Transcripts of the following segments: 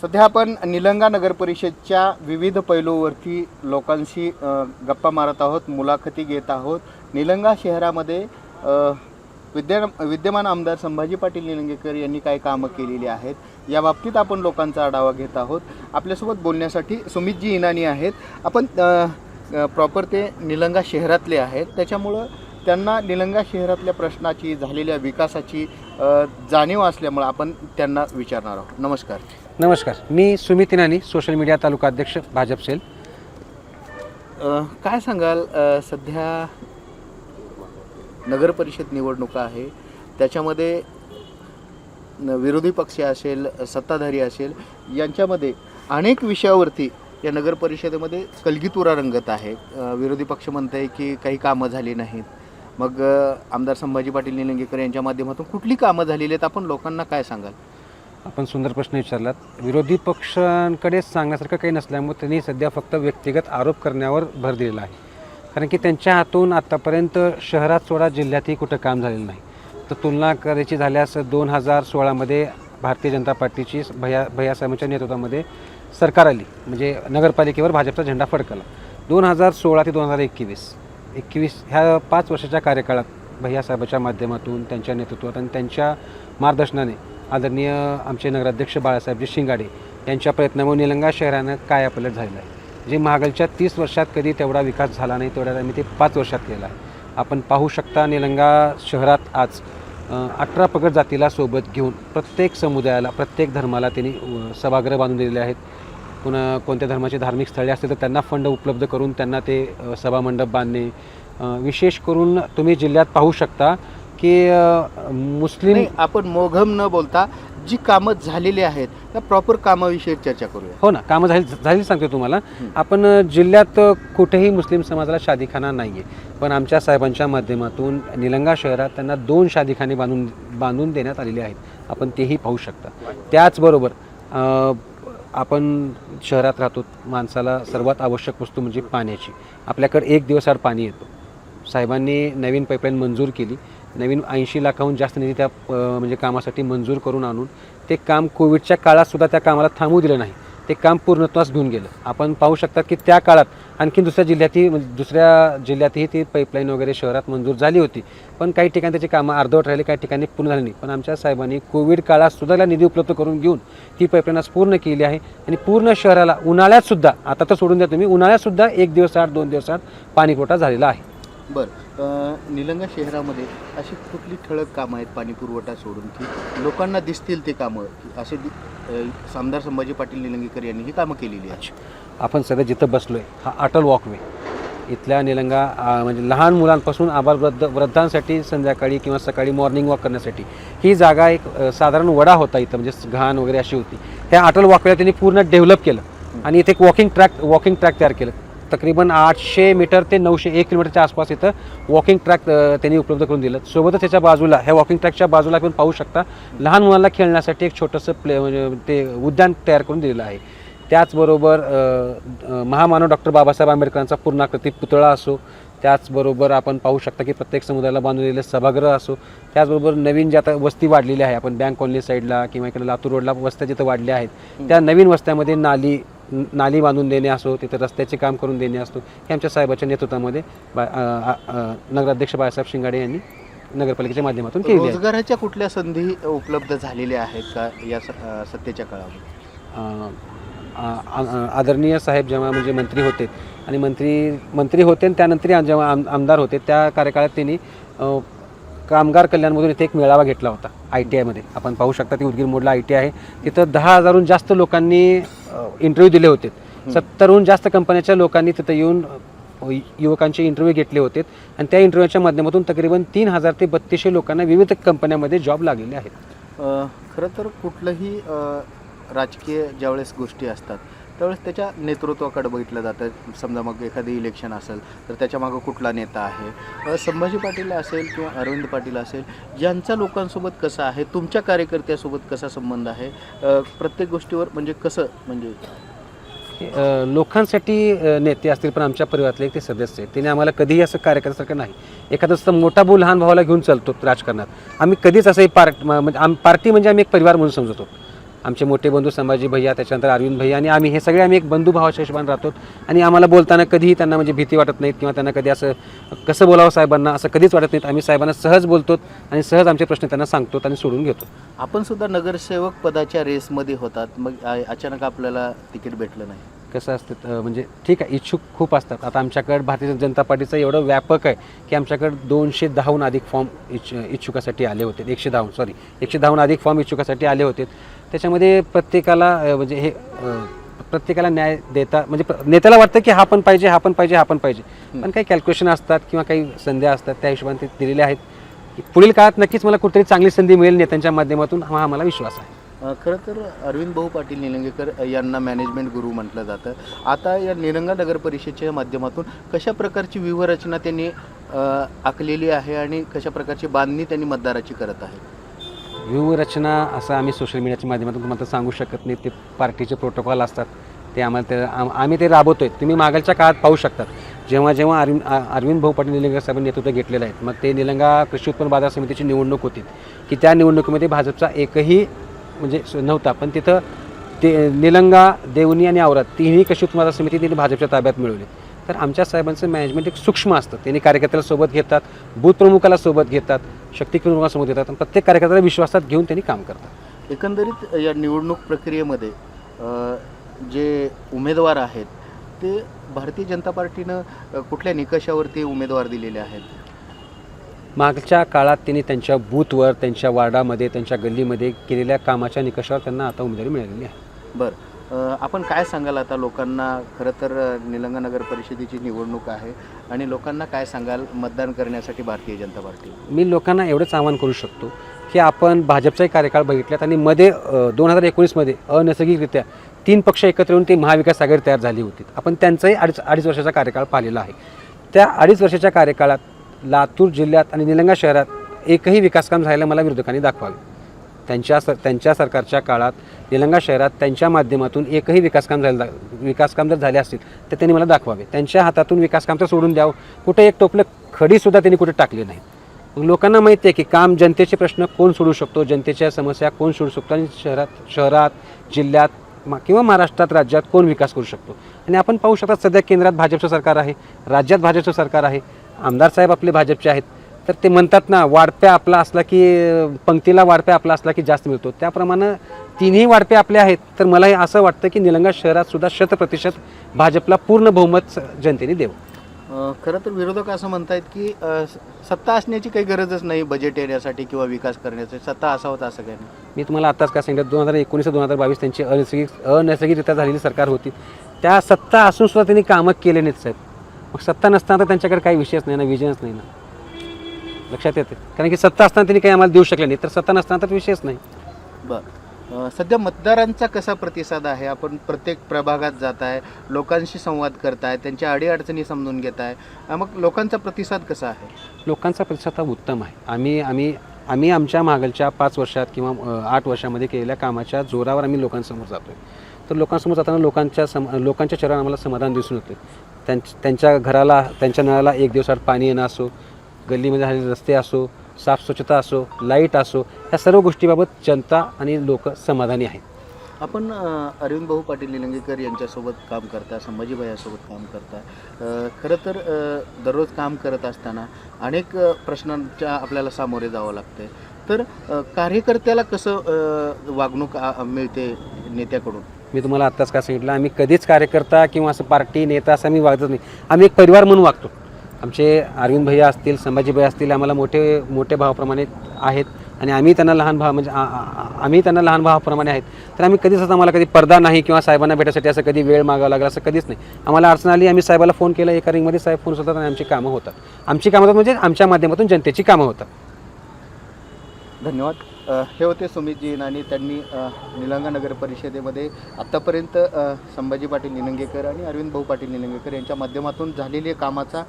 सध्या आपण निलंगा नगर परिषदच्या विविध पैलूवरती लोकांशी गप्पा मारत आहोत मुलाखती घेत आहोत. निलंगा शहरामध्ये विद्या विद्यमान आमदार संभाजी पाटील निलंगेकर यांनी काय कामं केलेली आहेत. या बाबतीत आपण लोकांचा आढावा घेत आहोत. आपल्यासोबत बोलण्यासाठी सुमितजी इनानी आहेत. आपण प्रॉपर ते निलंगा शहरातले आहेत. त्याच्यामुळं त्यांना निलंगा शहरातल्या प्रश्नाची झालेल्या विकासाची जाणीव असल्यामुळं आपण त्यांना विचारणार आहोत. नमस्कार. नमस्कार. मी सुमित इनानी सोशल मीडिया तालुका अध्यक्ष भाजप सेल. अ, काय सांगाल? अ, सध्या नगर परिषद निवडणुका आहे. त्याच्यामध्ये न- विरोधी पक्ष असेल सत्ताधारी असेल यांच्यामध्ये अनेक विषयावरती या नगर परिषदेमध्ये कलगीतुरा रंगत आहे. अ, विरोधी पक्ष म्हणत आहे की काही कामं झाली नाहीत. मग अ, आमदार संभाजी पाटील निलंगेकर यांच्या माध्यमातून कुठली कामं झालेली आहेत? आपण लोकांना काय सांगाल? आपण सुंदर प्रश्न विचारलात. विरोधी पक्षांकडे सांगण्यासारखं काही नसल्यामुळे त्यांनी सध्या फक्त व्यक्तिगत आरोप करण्यावर भर दिलेला आहे. कारण की त्यांच्या हातून आत्तापर्यंत शहरात सोडा जिल्ह्यातही कुठं काम झालेलं नाही. तर तुलना करायची झाल्यास दोन हजार सोळामध्ये भारतीय जनता पार्टीची भैया भैयासाहेबांच्या नेतृत्वामध्ये सरकार आली. म्हणजे नगरपालिकेवर भाजपचा झेंडा फडकला. दोन हजार सोळा ते दोन हजार एकवीस एकवीस ह्या पाच वर्षाच्या कार्यकाळात भैयासाहेबाच्या माध्यमातून त्यांच्या नेतृत्वात आणि त्यांच्या मार्गदर्शनाने आदरणीय आमचे नगराध्यक्ष बाळासाहेबजी शिंगाडे यांच्या प्रयत्नामुळे निलंगा शहरानं कायापलट झालेलं आहे. जे मागलच्या तीस वर्षात कधी तेवढा विकास झाला नाही तेवढ्या आम्ही ते पाच वर्षात केला आहे. आपण पाहू शकता निलंगा शहरात आज अठरा पगड जातीला सोबत घेऊन प्रत्येक समुदायाला प्रत्येक धर्माला त्यांनी सभागृह बांधून दिलेले आहेत. पुन्हा कोणत्या धर्माची धार्मिक स्थळे असतील तर त्यांना फंड उपलब्ध करून त्यांना ते सभामंडप बांधणे. विशेष करून तुम्ही जिल्ह्यात पाहू शकता की अ, मुस्लिम नाही, आपण मोघम न बोलता जी कामं झालेली आहेत त्या प्रॉपर कामाविषयी चर्चा करूया. हो ना कामं झाली झाली सांगतो तुम्हाला. आपण अ, जिल्ह्यात अ, कुठेही मुस्लिम समाजाला शादीखाना नाही आहे पण आमच्या साहेबांच्या माध्यमातून निलंगा शहरात त्यांना दोन शादीखाने बांधून बांधून देण्यात आलेले आहेत. आपण तेही पाहू शकता. त्याचबरोबर अ, आपण शहरात राहतो माणसाला सर्वात आवश्यक वस्तू म्हणजे पाण्याची. आपल्याकडे एक दिवसाआड पाणी येतो. साहेबांनी नवीन पाईपलाईन मंजूर केली. नवीन ऐंशी लाखाहून जास्त निधी त्या म्हणजे कामासाठी मंजूर करून आणून ते काम कोविडच्या काळातसुद्धा त्या कामाला थांबू दिलं नाही. ते काम पूर्णत्वास घेऊन गेलं. आपण पाहू शकता की त्या काळात आणखी दुसऱ्या जिल्ह्यातही म्हणजे दुसऱ्या जिल्ह्यातही ती पाईपलाईन वगैरे शहरात मंजूर झाली होती. पण काही ठिकाणी त्याची कामं अर्धवट राहिली काही ठिकाणी पूर्ण झाली नाही. पण आमच्या साहेबांनी कोविड काळात सुद्धा त्याला निधी उपलब्ध करून घेऊन ती पाईपलाईन आज पूर्ण केली आहे. आणि पूर्ण शहराला उन्हाळ्यातसुद्धा आता तर सोडून द्या तुम्ही उन्हाळ्यातसुद्धा एक दिवस आठ दोन दिवस आठ पाणीपुरवठा झालेला आहे. बरं निलंगा शहरामध्ये अशी कुठली ठळक कामं आहेत पाणी पुरवठा सोडून की लोकांना दिसतील ते कामं? की असे आमदार संभाजी पाटील निलंगेकर यांनी ही कामं केलेली आहेत. आपण सध्या जिथं बसलोय हा अटल वॉकवे. इथल्या निलंगा म्हणजे लहान मुलांपासून आबाल वृद्ध वृद्धांसाठी संध्याकाळी किंवा सकाळी मॉर्निंग वॉक करण्यासाठी. ही जागा एक साधारण वडा होता इथं म्हणजे घाण वगैरे अशी होती. त्या अटल वॉकवेला त्यांनी पूर्ण डेव्हलप केलं. आणि इथे एक वॉकिंग ट्रॅक वॉकिंग ट्रॅक तयार केलं. तकरीबन आठशे मीटर ते नऊशे एक किलोमीटरच्या आसपास इथं वॉकिंग ट्रॅक त्यांनी उपलब्ध करून दिलं. सोबतच त्याच्या बाजूला ह्या वॉकिंग ट्रॅकच्या बाजूला आपण पाहू शकता लहान मुलांना खेळण्यासाठी एक छोटंसं प्ले म्हणजे ते उद्यान तयार करून दिलेलं आहे. त्याचबरोबर महामानव डॉक्टर बाबासाहेब आंबेडकरांचा पूर्णाकृती पुतळा असो त्याचबरोबर आपण पाहू शकता की प्रत्येक समुदायाला बांधलेले सभागृह असो त्याचबरोबर नवीन ज्या आता वस्ती वाढलेली आहे आपण बँक कॉलनी साईडला किंवा इकडे लातूर रोडला वस्त्या जिथं वाढल्या आहेत त्या नवीन वस्त्यामध्ये नाली नाली बांधून देणे असो तिथं रस्त्याचे काम करून देणे असो हे आमच्या साहेबाच्या नेतृत्वामध्ये बा नगराध्यक्ष बाळासाहेब शिंगाडे यांनी नगरपालिकेच्या माध्यमातून केली रोजगाराच्या कुठल्या संधी उपलब्ध झालेल्या आहेत का या सत्तेच्या काळामध्ये? आदरणीय साहेब जेव्हा म्हणजे मंत्री होते आणि मंत्री मंत्री होते आणि त्यानंतर जेव्हा आम आमदार होते त्या कार्यकाळात त्यांनी कामगार कल्याणमधून इथे एक मेळावा घेतला होता आय टी आयमध्ये. आपण पाहू शकता ती उदगीर मोडला आय टी आहे. तिथं दहा हजारहून जास्त लोकांनी इंटरव्ह्यू दिले होते. सत्तरहून जास्त कंपन्याच्या लोकांनी तिथं येऊन युवकांचे इंटरव्ह्यू घेतले होते. आणि त्या इंटरव्ह्यूच्या माध्यमातून तकरीबन तीन हजार ते बत्तीसशे लोकांना विविध कंपन्यामध्ये जॉब लागलेले आहेत. खरं तर कुठलंही राजकीय ज्यावेळेस गोष्टी असतात त्यावेळेस त्याच्या नेतृत्वाकडे बघितलं जातं. समजा मग एखादी इलेक्शन असेल तर त्याच्या मागं कुठला नेता आहे? संभाजी पाटील असेल किंवा अरविंद पाटील असेल यांचा लोकांसोबत कसा आहे? तुमच्या कार्यकर्त्यासोबत कसा संबंध आहे? प्रत्येक गोष्टीवर म्हणजे कसं म्हणजे? लोकांसाठी नेते असतील पण आमच्या परिवारातले एक ते सदस्य आहेत. त्यांनी आम्हाला कधीही असं कार्यकर्त्यासारखं नाही. एखादं असं मोठा भाऊ लहान भावाला घेऊन चालतो राजकारणात. आम्ही कधीच असं पार्ट म्हणजे आम पार्टी म्हणजे आम्ही एक परिवार म्हणून समजतो. आमचे मोठे बंधू संभाजी भैया त्याच्यानंतर अरविंद भैया आणि आम्ही. हे सगळे आम्ही एक बंधू भावाच्या हिशोबाने राहतो. आणि आम्हाला बोलताना कधीही त्यांना म्हणजे भीती वाटत नाहीत किंवा त्यांना कधी असं कसं बोलावं साहेबांना असं कधीच वाटत नाहीत. आम्ही साहेबांना सहज बोलतो आणि सहज आमचे प्रश्न त्यांना सांगतो आणि सोडून घेतो. आपण सुद्धा नगरसेवक पदाच्या रेसमध्ये होतात. मग अचानक आपल्याला तिकीट भेटलं नाही. कसं असतं म्हणजे ठीक आहे इच्छुक खूप असतात. आता आमच्याकडे भारतीय जनता पार्टीचं एवढं व्यापक आहे की आमच्याकडे दोनशे दहाहून अधिक फॉर्म इच्छ इच्छुकासाठी आले होते. एकशे दहाहून सॉरी एकशे दहाहून अधिक फॉर्म इच्छुकासाठी आले होते. त्याच्यामध्ये प्रत्येकाला म्हणजे हे प्रत्येकाला न्याय देता म्हणजे नेत्याला वाटतं की हा पण पाहिजे हा पण पाहिजे हा पण पाहिजे. पण काही कॅल्क्युलेशन असतात किंवा काही संध्या असतात त्या हिशोबाने ते दिलेले आहेत. की पुढील काळात नक्कीच मला कुठेतरी चांगली संधी मिळेल नेत्यांच्या माध्यमातून हा मला विश्वास आहे. खरं तर अरविंद भाऊ पाटील निलंगेकर यांना मॅनेजमेंट गुरु म्हटलं जातं. आता या निलंगा नगर परिषदेच्या माध्यमातून कशा प्रकारची व्यूहरचना त्यांनी आखलेली आहे आणि कशा प्रकारची बांधणी त्यांनी मतदाराची करत आहे? व्यूहरचना असं आम्ही सोशल मीडियाच्या माध्यमातून तुम्हाला सांगू शकत नाही. ते पार्टीचे प्रोटोकॉल असतात. ते आम्हाला ते आम- आम्ही ते राबवतो आहे तुम्ही मागलच्या काळात पाहू शकतात. जेव्हा जेव्हा अरविंद अरविंद भाऊ पाटील निलंगा साहेबांनी नेतृत्व घेतलेलं आहे मग ते निलंगा कृषी उत्पन्न बाजार समितीची निवडणूक होती. की त्या निवडणुकीमध्ये भाजपचा एकही म्हणजे नव्हता. पण तिथं ते निलंगा देवणी आणि आवरात तिन्ही कृषी उत्पन्न बाजार समिती तिने भाजपच्या ताब्यात मिळवली. तर आमच्या साहेबांचं मॅनेजमेंट एक सूक्ष्म असतं. त्यांनी कार्यकर्त्याला सोबत घेतात बूथ प्रमुखाला सोबत घेतात शक्ती प्रमुखासोबत घेतात आणि प्रत्येक कार्यकर्त्याला विश्वासात घेऊन त्यांनी काम करतात. एकंदरीत या निवडणूक प्रक्रियेमध्ये जे उमेदवार आहेत ते भारतीय जनता पार्टीनं कुठल्या निकषावरती उमेदवार दिलेले आहेत? मागच्या काळात त्यांनी त्यांच्या बूथवर त्यांच्या वार्डामध्ये त्यांच्या गल्लीमध्ये केलेल्या कामाच्या निकषावर त्यांना आता उमेदवारी मिळालेली आहे. बरं. आपण काय सांगाल आता लोकांना? खरं तर निलंगा नगर परिषदेची निवडणूक आहे आणि लोकांना काय सांगाल मतदान करण्यासाठी भारतीय जनता पार्टी? मी लोकांना एवढंच आवाहन करू शकतो की आपण भाजपचाही कार्यकाळ बघितल्यात आणि मध्ये दोन हजार एकोणीसमध्ये अनैसर्गिकरित्या तीन पक्ष एकत्र येऊन ती महाविकास आघाडी तयार झाली होती. आपण त्यांचाही अडीच अडीच वर्षाचा कार्यकाळ पाहिलेला आहे. त्या अडीच वर्षाच्या कार्यकाळात लातूर जिल्ह्यात आणि निलंगा शहरात एकही विकासकाम झालेलं मला विरोधकांनी दाखवावे. त्यांच्या सर त्यांच्या सरकारच्या काळात निलंगा शहरात त्यांच्या माध्यमातून एकही विकासकाम झालं विकासकाम जर झाले असतील तर त्यांनी मला दाखवावे. त्यांच्या हातातून विकासकाम तर सोडून द्यावं. कुठे एक टोपलं खडीसुद्धा त्यांनी कुठे टाकली नाही मग लोकांना माहिती आहे की काम जनतेचे प्रश्न कोण सोडू शकतो? जनतेच्या समस्या कोण सोडू शकतो? आणि शहरात शहरात जिल्ह्यात किंवा महाराष्ट्रात राज्यात कोण विकास करू शकतो? आणि आपण पाहू शकता सध्या केंद्रात भाजपचं सरकार आहे राज्यात भाजपचं सरकार आहे. आमदार साहेब आपले भाजपचे आहेत. तर ते म्हणतात ना वाढप्या आपला असला की पंक्तीला वाढप्या आपला असला की जास्त मिळतो. त्याप्रमाणे तिन्ही वाढपे आपले आहेत. तर मला असं वाटतं की निलंगा शहरात सुद्धा शतप्रतिशत भाजपला पूर्ण बहुमत जनतेने देऊ अ, खरं तर विरोधक असं म्हणतायत की सत्ता असण्याची काही गरजच नाही बजेट येण्यासाठी किंवा विकास करण्यासाठी सत्ता असावं असं काही नाही. मी तुम्हाला आत्ताच काय सांगितलं दोन हजार एकोणीस ते दोन हजार बावीस त्यांची अनैसर्गिक अनैसर्गिकरित्या झालेली सरकार होती. त्या सत्ता असून सुद्धा त्यांनी कामं केले नाहीत साहेब. मग सत्ता नसताना तर त्यांच्याकडे काही विषयच नाही ना विजनच नाही ना. लक्षात येते. कारण की सत्ता असताना त्यांनी काही आम्हाला देऊ शकले नाही. तर सत्ता नसताना तर विषयच नाही. बरं. सध्या मतदारांचा कसा प्रतिसाद आहे? आपण प्रत्येक प्रभागात जात आहे लोकांशी संवाद करताय त्यांच्या अडीअडचणी समजून घेत आहे मग लोकांचा प्रतिसाद कसा आहे? लोकांचा प्रतिसाद हा उत्तम आहे. आम्ही आम्ही आम्ही आमच्या मागलच्या पाच वर्षात किंवा आठ वर्षामध्ये केलेल्या कामाच्या जोरावर आम्ही लोकांसमोर जातो आहे तर लोकांसमोर जाताना लोकांच्या सम लोकांच्या चेहऱ्यावर आम्हाला समाधान दिसून येते. त्यांच त्यांच्या घराला त्यांच्या नळाला एक दिवसात पाणी येणं असो गल्लीमध्ये झालेले रस्ते असो साफ स्वच्छता असो लाइट असो या सर्व गोष्टीबाबत जनता आणि लोक समाधानी आहेत. आपण अरविंद भाऊ पाटील निलंगेकर यांच्यासोबत काम करता संभाजीभाईसोबत काम करता. खरं तर दररोज काम करत असताना अनेक प्रश्नांच्या आपल्याला सामोरे जावं लागते. तर कार्यकर्त्याला कसं वागणूक मिळते नेत्याकडून? मी तुम्हाला आत्ताच काय सांगितलं आम्ही कधीच कार्यकर्ता किंवा असं पार्टी नेता असं आम्ही वागतच नाही. आम्ही एक परिवार म्हणून वागतो. आमचे अरविंद भैया असतील संभाजी भैया असतील आम्हाला मोठे मोठे भावाप्रमाणे आहेत आणि आम्ही त्यांना लहान भाव म्हणजे आम्ही त्यांना लहान भावाप्रमाणे आहेत. तर आम्ही कधीच असं आम्हाला कधी पडदा नाही किंवा साहेबांना भेटायसाठी असं कधी वेळ मागावा लागला असं कधीच नाही. आम्हाला अडचण आली आम्ही साहेबाला फोन केला एका रिंगमध्ये साहेब फोन होतात आणि आमची कामं होतात. आमची कामं होतात म्हणजे आमच्या माध्यमातून जनतेची कामं होतात. धन्यवाद. हे होते सुमितजी आणि त्यांनी निलंगा नगर परिषदेमध्ये आत्तापर्यंत संभाजी पाटील निलंगेकर आणि अरविंद भाऊ पाटील निलंगेकर यांच्या माध्यमातून झालेल्या कामाचा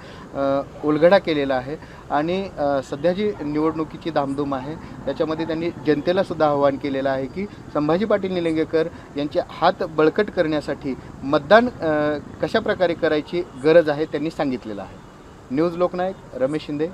उलगडा केलेला आहे. आणि सध्या जी निवडणुकीची धामधूम आहे त्याच्यामध्ये त्यांनी जनतेला सुद्धा आवाहन केलेलं आहे की संभाजी पाटील निलंगेकर यांचे हात बळकट करण्यासाठी मतदान कशाप्रकारे कशा प्रकारे करायची गरज आहे त्यांनी सांगितलेलं आहे. न्यूज लोकनायक रमेश शिंदे.